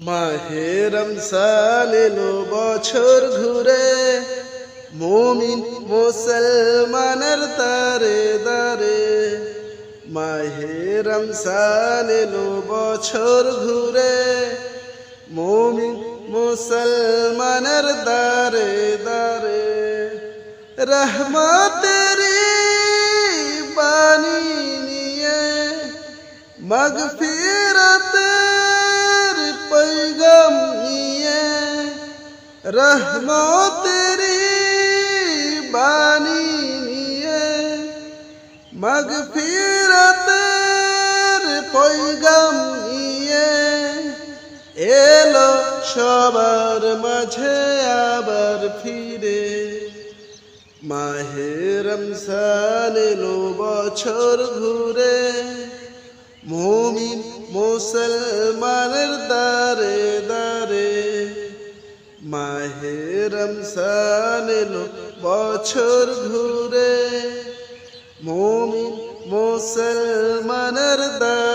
মাহে রমসান এলো বছর ঘুরে, মুমিন মুসলমানের তারে দারে মাহে রমসান এলো বছর ঘুরে, মুমিন মুসলমানের দারে দারে রহমতেরি বাণী নিয়ে মগফিরতের पैगम নিয়ে রহমতেরি বাণী নিয়ে মগফিরতের पैगम নিয়ে এলো সবার মাঝে আবার ফিরে মাহে রমসান এলো বছর ঘুরে মুমিন মুসলমানের মাহে সানেলো বছর ঘুরে মোমিন মুসলমানের দারে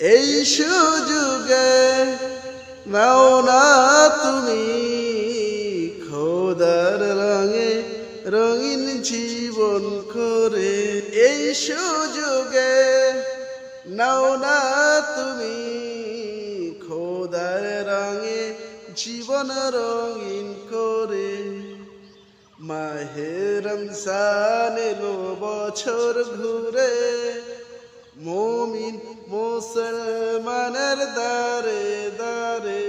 এই সুযোগে নাও না তুমি খোদার রঙে রঙিন জীবন করে। এই সুযোগে নাও না তুমি খোদার রঙে জীবন রঙিন করে। মাহে রমসান বছর ঘুরে মুমিন মুসলমানের দারে দারে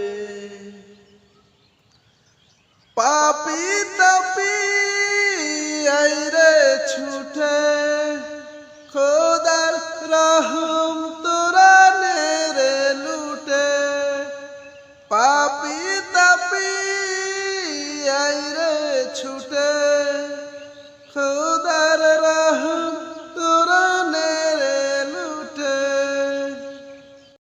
পাপি তাপি আইরে ছুটে, খোদার রহম তোরা নেরে লুটে। পাপি তাপি আইরে ছুটে